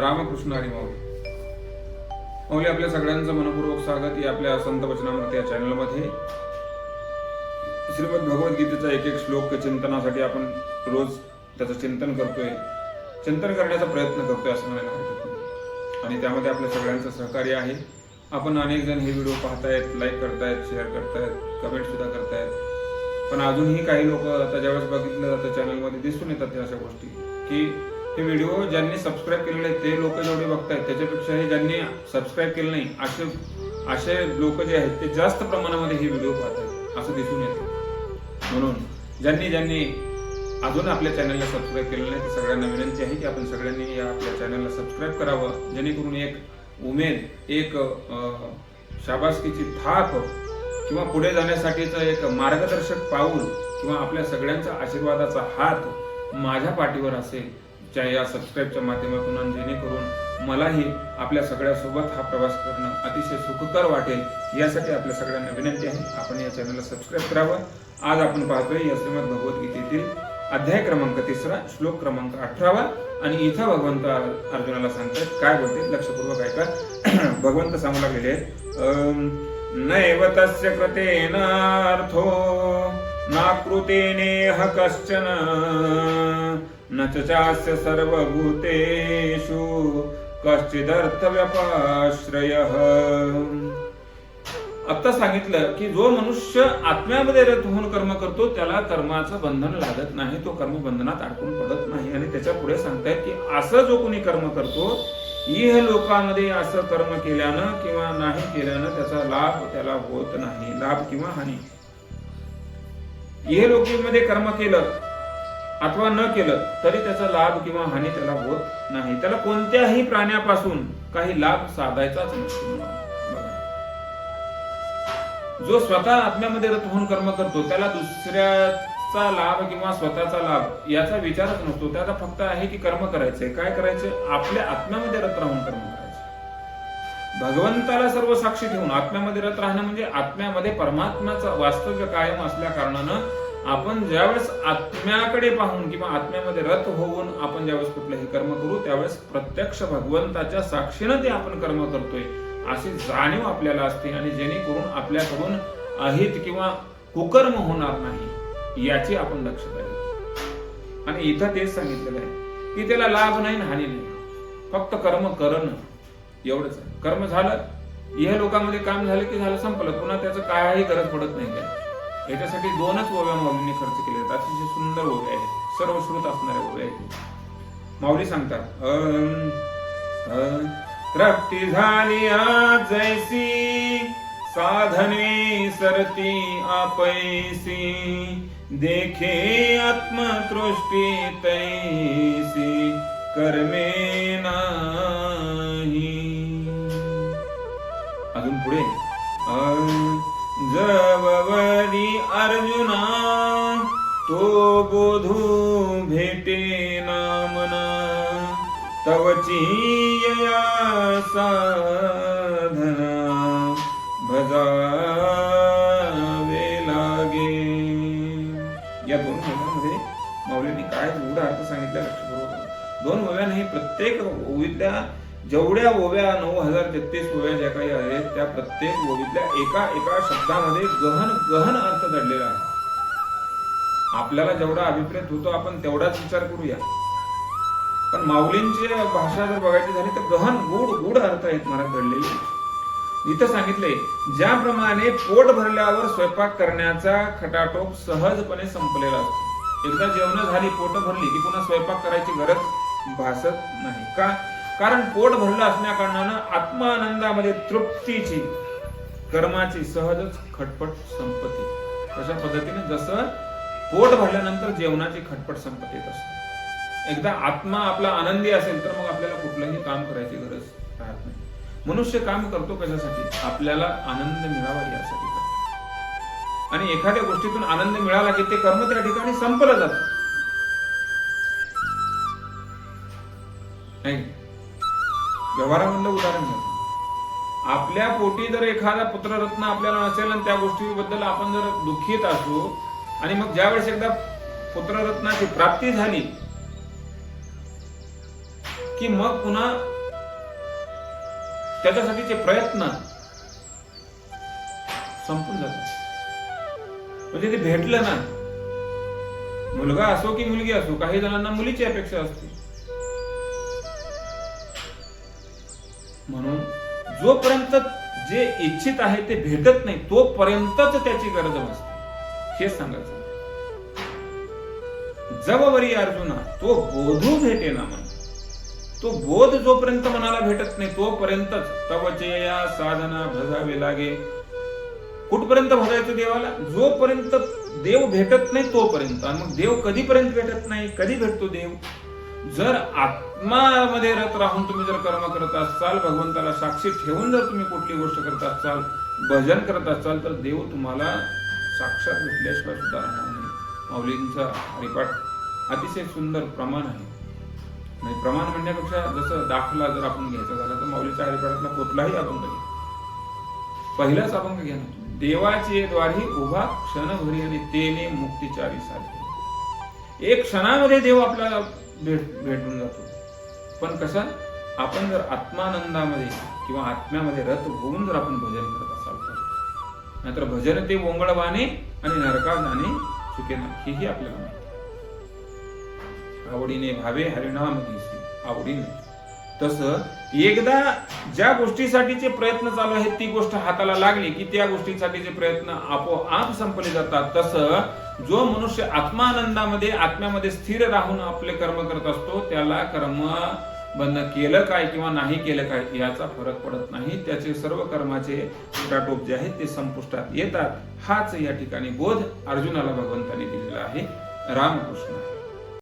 रामकृष्ण हरी माऊली माऊली आपल्या सगळ्यांचं मनपूर्वक स्वागत या आपल्या संत वचनामृत या चॅनलमध्ये. श्रीमद भगवद्गीतेचा एक एक श्लोक चिंतनासाठी आपण रोज त्याचं चिंतन करतोय. चिंतन करण्याचा प्रयत्न करतोय असं म्हणायला हरकत नाही. आणि त्यामध्ये आपल्या सगळ्यांचं सहकार्य आहे. आपण अनेक जण हे व्हिडिओ पाहतायत लाईक करतायत शेअर करतायत कमेंट सुद्धा करतायत. पण अजूनही काही लोक आता ज्यावेळेस बघितलं जातं चॅनलमध्ये दिसून येतात त्या अशा गोष्टी की हे व्हिडिओ ज्यांनी सबस्क्राईब केलेले आहेत ते लोक जेवढे बघतायत त्याच्यापेक्षाही ज्यांनी सबस्क्राईब केलं नाही असे असे लोक जे आहेत ते जास्त प्रमाणामध्ये हे व्हिडिओ पाहतात असं दिसून येतं. म्हणून ज्यांनी ज्यांनी अजून आपल्या चॅनलला सबस्क्राईब केलेलं नाही ते सगळ्यांना विनंती आहे की आपण सगळ्यांनी या आपल्या चॅनलला सबस्क्राईब करावं जेणेकरून एक उमेद एक अं, शाबासकीची थाप किंवा पुढे जाण्यासाठीचं एक मार्गदर्शक पाऊल किंवा आपल्या सगळ्यांचा आशीर्वादाचा हात माझ्या पाठीवर असेल च्या या सबस्क्राईबच्या माध्यमातून जेणेकरून मलाही आपल्या सगळ्यासोबत हा प्रवास करणं अतिशय सुखकर वाटेल यासाठी आपल्या सगळ्यांना विनंती आहे आपण या चॅनलला सबस्क्राईब करावं. आज आपण पाहतोय या श्रीमद भगवद्गीतेतील अध्याय क्रमांक तिसरा श्लोक क्रमांक अठरावा. आणि इथं भगवंत अर्जुनाला सांगतात काय बोलते? लक्षपूर्वक ऐका. भगवंत सांगू लागलेले आहेत नैव तस्य कृतेनार्थो नाकृतेनेह कश्चन न चास्य सर्वभूतेषु कश्चिदर्थव्यपाश्रयः। आत्ता सांगितलं की जो मनुष्य आत्म्यामध्ये रत होऊन कर्म करतो त्याला कर्माचं बंधन लागत नाही. तो कर्म बंधनात अडकून पडत नाही. आणि त्याच्या पुढे सांगतायत की असं जो कोणी कर्म करतो इह लोकांमध्ये असं कर्म केल्यानं किंवा नाही केल्यानं त्याचा लाभ त्याला होत नाही. लाभ किंवा हानी. इह लोकीमध्ये कर्म केलं अथवा न केलं तरी त्याचा लाभ किंवा हानी त्याला होत नाही. त्याला कोणत्याही प्राण्यापासून काही लाभ साधायचाच नसतो जो स्वतः आत्म्यामध्ये रत होऊन कर्म करतो त्याला दुसऱ्याचा लाभ किंवा स्वतःचा लाभ याचा विचारच नसतो. त्याचा फक्त आहे की कर्म करायचंय काय करायचं? आपल्या आत्म्यामध्ये रत राहून कर्म करायचं. भगवंताला सर्व साक्षी ठेवून आत्म्यामध्ये रत राहणं म्हणजे आत्म्यामध्ये परमात्म्याचं वास्तव्य कायम असल्या कारणानं आपण ज्यावेळेस आत्म्याकडे पाहून किंवा आत्म्यामध्ये रथ होऊन आपण ज्यावेळेस कुठलंही कर्म करू त्यावेळेस प्रत्यक्ष भगवंताच्या साक्षीनं ते आपण कर्म करतोय अशी जाणीव आपल्याला असते आणि जेणेकरून आपल्याकडून अहित किंवा कुकर्म होणार नाही याची आपण दक्षता घेतो. आणि इथं तेच सांगितलेलं आहे की त्याला लाभ नाही हानी नाही. फक्त कर्म करणं एवढंच आहे. कर्म झालं या लोकांमध्ये काम झालं की झालं संपलं पुन्हा त्याचं काही गरज पडत नाही याच्यासाठी दोनच ओव्या माऊलींनी खर्च केले आहेत. अतिशय सुंदर ओव्या आहेत. सर्वश्रुत असणाऱ्या ओव्या आहेत. माऊली सांगतात रक्ती झाली आज जैसी साधने सरती आपैसी देखे आत्मतृष्टी तैसी कर्मे नाही. अजून पुढे. तवची यया साधना भजावे लागे. या दोन ओव्यांमध्ये माऊलींनी काय एवढा अर्थ सांगितला लक्षपूर्वक दोन ओव्या नाही प्रत्येक ओवीतल्या जेवढ्या ओव्या नऊ हजार तेहतीस ओव्या ज्या काही आहेत त्या प्रत्येक ओवीतल्या एका एका शब्दामध्ये गहन गहन अर्थ दडलेला आहे. आपल्याला जेवढा अभिप्रेत होतो आपण तेवढाच विचार करूया. पण माऊलींची भाषा जर बघायची झाली तर गहन गूढ गूढ अर्थ आहेत मला घडलेले इथं सांगितले ज्याप्रमाणे पोट भरल्यावर स्वयंपाक करण्याचा खटाटोप सहजपणे संपलेला असतो. एकदा जेवण झाली पोट भरली की पुन्हा स्वयंपाक करायची गरज भासत नाही. का? कारण पोट भरलं असल्या कारणानं आत्मानंदामध्ये तृप्तीची कर्माची सहजच खटपट संपत्ती. कशा पद्धतीने जसं पोट भरल्यानंतर जेवणाची खटपट संपत्ती असते. एकदा आत्मा आपला आनंदी असेल तर मग आपल्याला कुठलंही काम करायची गरज राहत नाही. मनुष्य काम करतो कशासाठी? आपल्याला आनंद मिळावा यासाठी करतो. आणि एखाद्या गोष्टीतून आनंद मिळाला की ते कर्म त्या ठिकाणी संपलं जात. नाही. व्यवहारामधलं उदाहरण घ्या. आपल्या पोटी जर एखादा पुत्ररत्न आपल्याला नसेल आणि त्या गोष्टीबद्दल आपण जर दुःखीत असू आणि मग ज्यावेळेस एकदा पुत्ररत्नाची प्राप्ती झाली की मग पुन्हा त्याच्यासाठीचे प्रयत्न संपून जातात. म्हणजे ते भेटलं ना मुलगा असो की मुलगी असो काही जणांना मुलीची अपेक्षा असते. म्हणून जोपर्यंत जे इच्छित आहे ते भेटत नाही तोपर्यंतच त्याची गरज असते हेच सांगायचं. जबवरी अर्जुना तो बोधू भेटे ना तो बोध जोपर्यंत मनाला भेटत नाही तोपर्यंतच तवचे या साधना भजावे लागे. कुठपर्यंत भजायचं देवाला? जोपर्यंत देव भेटत नाही तोपर्यंत. आणि मग देव कधीपर्यंत भेटत नाही? कधी भेटतो देव? जर आत्मामध्ये रत राहून तुम्ही जर कर्म करत असाल भगवंताला साक्षी ठेवून जर तुम्ही कुठली गोष्ट करत असाल भजन करत असाल तर देव तुम्हाला साक्षात भेटल्याशिवाय सुद्धा राहणार नाही. माऊलींचा हरिपाठ अतिशय सुंदर प्रमाण आहे. म्हणजे प्रमाण म्हणण्यापेक्षा जसं दाखला जर आपण घ्यायचा झाला तर माऊलीच्या हरिपाठातला कुठलाही अभंग घ्या पहिलाच अभंग घ्या ना. देवाचे द्वारी उभा क्षणभरी आणि तेने मुक्तिचारी साधे एक क्षणामध्ये देव आपल्याला भेट भेटून जातो. पण कसा? आपण जर आत्मानंदामध्ये किंवा आत्म्यामध्ये रथ होऊन जर आपण भजन करत असाल तर. नाहीतर भजन ते ओंगळवाने आणि नरका जाणे चुकेना हेही आपल्याला माहिती आवडीने भावे हरिनाम दिसे आवडीने. तस एकदा ज्या गोष्टीसाठीचे प्रयत्न चालू आहेत ती गोष्ट हाताला लागली की त्या गोष्टीसाठीचे प्रयत्न आपोआप संपले जातात. तसं जो मनुष्य आत्मानंदामध्ये आत्म्यामध्ये स्थिर राहून आपले कर्म करत असतो त्याला कर्म बंद केलं काय किंवा नाही केलं काय याचा फरक पडत नाही. त्याचे सर्व कर्माचे टाटोप जे आहेत ते संपुष्टात येतात. हाच या ठिकाणी बोध अर्जुनाला भगवंताने दिलेला आहे. रामकृष्ण.